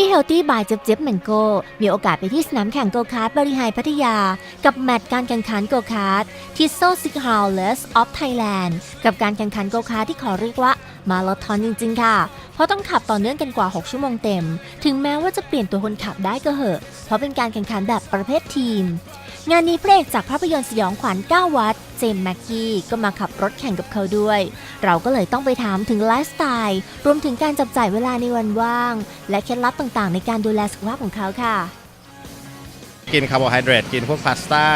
Healthy by เจ็บเจ็บแมงโกมีโอกาสไปที่สนามแข่งโกคาร์ดบริหารพัทยา กับแมตช์การแข่งขันโกคาร์ดที่โซซิกฮาวเลสออฟไทยแลนด์กับการแข่งขันโกคาร์ดที่ขอเรียกว่ามาราธอนจริง ๆ ค่ะ เพราะต้องขับต่อเนื่องกันกว่า 6 ชั่วโมงเต็ม ถึงแม้ว่าจะเปลี่ยนตัวคนขับได้ก็เหอะ เพราะเป็นการแข่งขันแบบประเภททีม งานนี้พระเอกจากภาพยนตร์สยองขวัญ 9 วัด เจมส์แม็กกี้ก็มาขับรถแข่งกับเขาด้วย เราก็เลยต้องไปถามถึงไลฟ์สไตล์ รวมถึงการจับจ่ายเวลาในวันว่าง และเคล็ดลับต่างๆ ในการดูแลสุขภาพของเขาค่ะ กินคาร์โบไฮเดรตกินพวกพาสต้า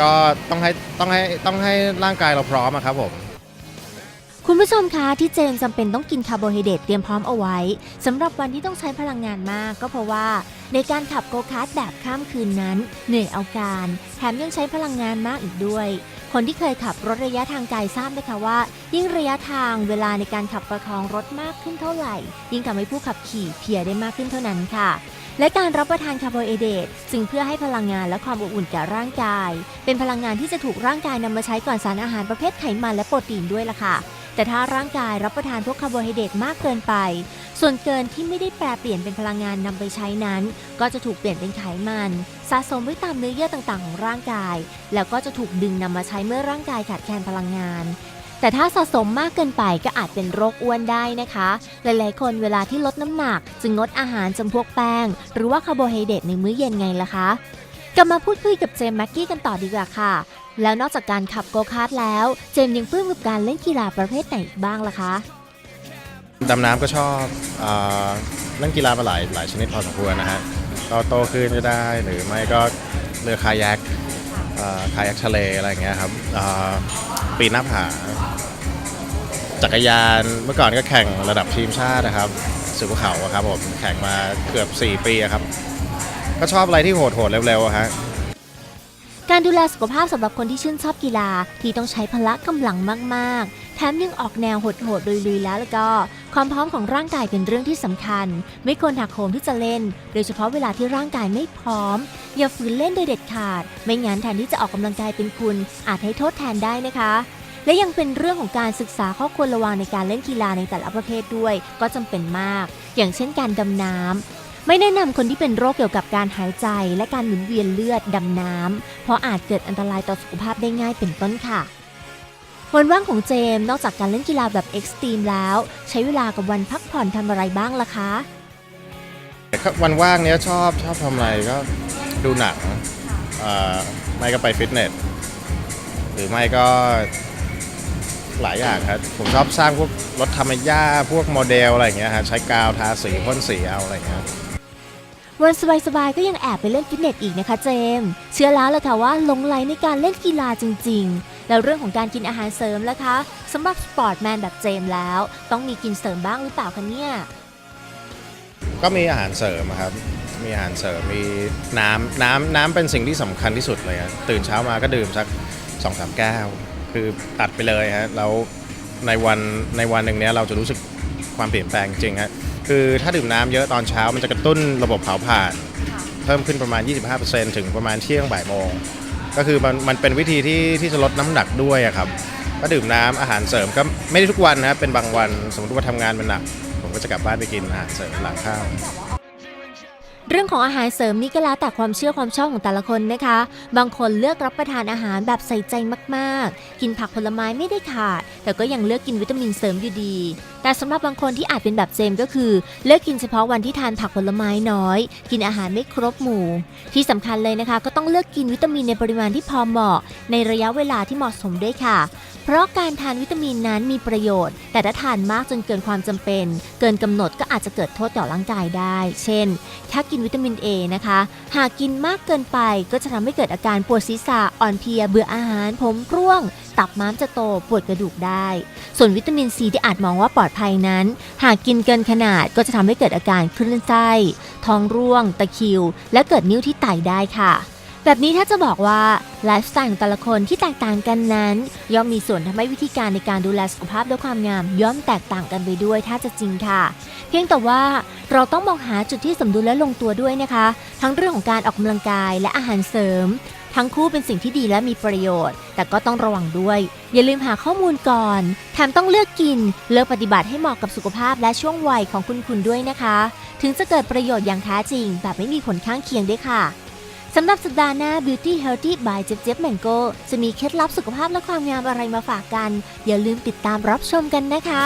ก็ต้องให้ต้องให้ต้องให้ร่างกายเราพร้อมอะครับผมคุณผู้ชมคะที่เจนจำเป็นต้องกินคาร์โบไฮเดรตเตรียมพร้อมเอาไว้สำหรับวันที่ต้องใช้พลังงานมาก ก็เพราะว่า ในการขับโกคาร์ทแบบข้ามคืนนั้น เหนื่อยเอาการ แถมยังใช้พลังงานมากอีกด้วย คนที่เคยขับรถระยะทางไกลทราบนะคะว่า ยิ่งระยะทางเวลาในการขับประคองรถมากขึ้นเท่าไหร่ ยิ่งทำให้ผู้ขับขี่เพียได้มากขึ้นเท่านั้นค่ะ และการรับประทานคาร์โบไฮเดรตซึ่งเพื่อให้พลังงานและความอบอุ่นแก่ร่างกาย เป็นพลังงานที่จะถูกร่างกายนำมาใช้ก่อนสารอาหารประเภทไขมันและโปรตีนด้วยล่ะค่ะ แต่ถ้าร่างกายรับประทานพวกคาร์โบไฮเดรตมากเกินไป ส่วนเกินที่ไม่ได้แปรเปลี่ยนเป็นพลังงานนำไปใช้นั้น ก็จะถูกเปลี่ยนเป็นไขมัน สะสมไว้ตามเนื้อเยื่อต่างๆ ของร่างกาย แล้วก็จะถูกดึงนำมาใช้เมื่อร่างกายขาดแคลนพลังงานแต่ถ้าสะสมมากเกินไปก็อาจเป็นโรคอ้วนได้นะคะ หลายๆ คนเวลาที่ลดน้ำหนัก จึงงดอาหารจำพวกแป้ง หรือว่าคาร์โบไฮเดรตในมื้อเย็นไงล่ะคะ กลับมาพูดคุยกับเจมส์แม็กกี้กันต่อดีกว่าค่ะ แล้วนอกจากการขับโกคาร์ทแล้ว เจมส์ยังปลื้มกับการเล่นกีฬาประเภทไหนอีกบ้างล่ะคะ ดำน้ำก็ชอบเอ่อเล่นกีฬามาหลายหลายชนิดพอสมควรนะฮะก็โตขึ้นก็ได้หรือไม่ก็เรือคายักเอ่อคายักทะเลอะไรอย่างเงี้ยครับเอ่อปีนหน้าผา จักรยานเมื่อก่อนก็แข่งระดับทีมชาตินะครับสือภูเขาอะครับผมแข่งมาเกือบ 4 ปีอะครับ ก็ชอบอะไรที่โหดๆเร็วๆอะฮะ การดูแลสุขภาพสำหรับคนที่ชื่นชอบกีฬาที่ต้องใช้พละกำลังมากๆ แถมยังออกแนวโหดๆลุยๆแล้วแล้วก็ ความพร้อมของร่างกายเป็นเรื่องที่สำคัญ ไม่ควรหักโหมที่จะเล่น โดยเฉพาะเวลาที่ร่างกายไม่พร้อม อย่าฝืนเล่นโดยเด็ดขาด ไม่งั้นแทนที่จะออกกำลังกายเป็นคุณ อาจให้โทษแทนได้นะคะ และยังเป็นเรื่องของการศึกษาข้อควรระวังในการเล่นกีฬาในแต่ละประเภทด้วย ก็จำเป็นมาก อย่างเช่นการดำน้ำ ไม่แนะนำคนที่เป็นโรคเกี่ยวกับการหายใจ และการหมุนเวียนเลือดดำน้ำเพราะอาจเกิดอันตรายต่อสุขภาพได้ง่ายเป็นต้นค่ะ วันว่างของเจมส์นอกจากการเล่นกีฬาแบบเอ็กซ์ตรีมแล้ว ใช้เวลากับวันพักผ่อนทำอะไรบ้างล่ะคะ วันว่างเนี้ยชอบชอบทำอะไรก็ดูหนังเอ่อไม่ก็ไปฟิตเนส หรือไม่ก็หลายอย่างครับ ผมชอบสร้างพวกรถธรรมย่าพวกโมเดลอะไรอย่างเงี้ยฮะใช้กาวทาสีพ่นสีเอาอะไรอย่างเงี้ย วันสบายๆก็ยังแอบไปเล่นฟิตเนสอีกนะคะเจม เชื่อแล้วล่ะค่ะว่าลงไหลในการเล่นกีฬาจริง ๆ แล้วเรื่องของการกินอาหารเสริมล่ะคะสำหรับสปอร์ตแมนแบบเจมแล้ว ต้องมีกินเสริมบ้างหรือเปล่าคะเนี่ยก็มีอาหารเสริมครับ มีอาหารเสริม มีน้ำน้ำน้ำเป็นสิ่งที่สำคัญที่สุดเลยตื่นเช้ามาก็ดื่มสักสองสามแก้ว คือตัดไปเลยฮะแล้วในวันในวันหนึ่งเนี้ยเราจะรู้สึกความเปลี่ยนแปลงจริงฮะ คือถ้าดื่มน้ำเยอะตอนเช้ามันจะกระตุ้นระบบเผาผลาญเพิ่มขึ้นประมาณ 25%ถึงประมาณเที่ยงบ่ายโมงก็คือมันมันเป็นวิธีที่ที่จะลดน้ำหนักด้วยอะครับก็ดื่มน้ำอาหารเสริมก็ไม่ได้ทุกวันนะครับเป็นบางวัน สมมติว่าทำงานมันหนัก ผมก็จะกลับบ้านไปกินอาหารเสริมหลังข้าว เรื่องของอาหารเสริมนี่ก็แล้วแต่ความเชื่อความชอบของแต่ละคนนะคะ บางคนเลือกรับประทานอาหารแบบใส่ใจมากๆ กินผักผลไม้ไม่ได้ขาด แต่ก็ยังเลือกกินวิตามินเสริมอยู่ดี แต่สำหรับบางคนที่อาจเป็นแบบเจมก็คือ เลือกกินเฉพาะวันที่ทานผักผลไม้น้อย กินอาหารไม่ครบหมู่ ที่สำคัญเลยนะคะ ก็ต้องเลือกกินวิตามินในปริมาณที่พอเหมาะ ในระยะเวลาที่เหมาะสมด้วยค่ะ เพราะการทานวิตามินนั้นมีประโยชน์ แต่ถ้าทานมากจนเกินความจำเป็น เกินกำหนดก็อาจจะเกิดโทษต่อร่างกายได้ เช่น ถ้ากินวิตามิน A นะคะ หากกินมากเกินไปก็จะทำให้เกิดอาการปวดศีรษะอ่อนเพลียเบื่ออาหาร ผมร่วง ตับม้ามจะโตปวดกระดูกได้ ส่วนวิตามินซีที่อาจมองว่าปลอดภัยนั้น หากกินเกินขนาดก็จะทำให้เกิดอาการคลื่นไส้ท้องร่วง ตะคิว และเกิดนิ้วที่ไตได้ค่ะ แบบนี้ถ้าจะบอกว่าไลฟ์สไตล์ของแต่ละคนที่แตกต่างกันนั้น ย่อมมีส่วนทำให้วิธีการในการดูแลสุขภาพและความงาม ย่อมแตกต่างกันไปด้วยถ้าจะจริงค่ะ เพียงแต่ว่าเราต้องมองหาจุดที่สมดุลและลงตัวด้วยนะคะ ทั้งเรื่องของการออกกำลังกายและอาหารเสริม ทั้งคู่เป็นสิ่งที่ดีและมีประโยชน์ แต่ก็ต้องระวังด้วย อย่าลืมหาข้อมูลก่อนแถมต้องเลือกกิน เลือกปฏิบัติให้เหมาะกับสุขภาพและช่วงวัยของคุณคุณด้วยนะคะ ถึงจะเกิดประโยชน์อย่างแท้จริง แบบไม่มีผลข้างเคียงด้วยค่ะ สำหรับสัปดาห์หน้า Beauty Healthy by เจ๊ยบแมงโกจะมีเคล็ดลับสุขภาพและความงามอะไรมาฝากกัน อย่าลืมติดตามรับชมกันนะคะ